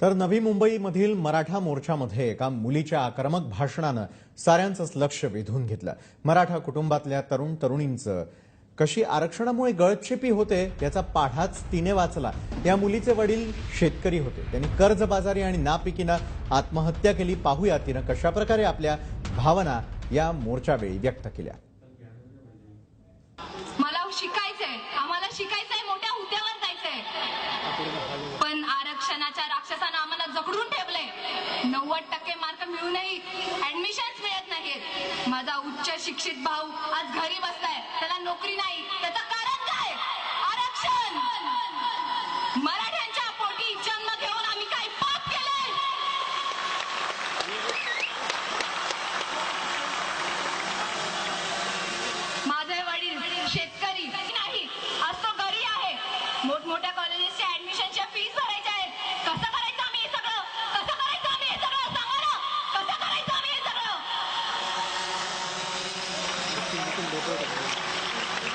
तर नवी मुंबईमधील मराठा मोर्चामध्ये एका मुलीच्या आक्रमक भाषणानं साऱ्यांचंच लक्ष वेधून घेतलं. मराठा कुटुंबातल्या तरुण तरुणींचं कशी आरक्षणामुळे गळतशेपी होते याचा पाढाच तिने वाचला. या मुलीचे वडील शेतकरी होते. त्यांनी कर्जबाजारी आणि नापिकीनं आत्महत्या केली. पाहूया तिनं कशाप्रकारे आपल्या भावना या मोर्चावेळी व्यक्त केल्या. मला शिकायचंय. आम्हाला शिकायचं आरक्षणाच्या राक्षसानं आम्हाला जखडून ठेवलंय. नव्वद टक्के मार्क मिळूनही ऍडमिशन मिळत नाहीत माझा उच्च शिक्षित भाऊ आज घरी बसलाय. त्याला नोकरी नाही. त्याचं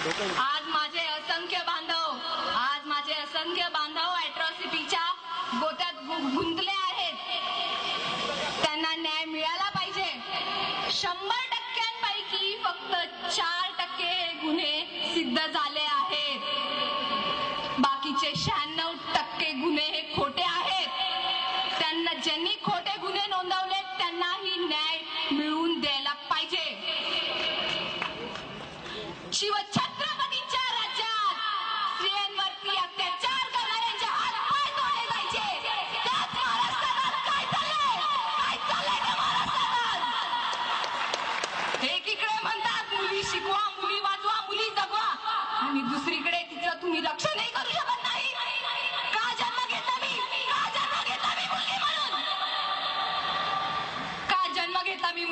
आज माझे असंख्य बांधव आज माझे असंख्य बांधव अॅट्रॉसिटीच्या गोत्यात गुंतले आहेत. त्यांना न्याय मिळाला पाहिजे. शंभर टक्क्यांपैकी फक्त चार टक्के गुन्हे सिद्ध झाले आहेत. बाकीचे शहाण्णव टक्के गुन्हे हे खोटे आहेत. त्यांना ज्यांनी खोटे गुन्हे नोंदवले त्यांनाही न्याय मिळवून द्यायला पाहिजे. शिवच्छा আমি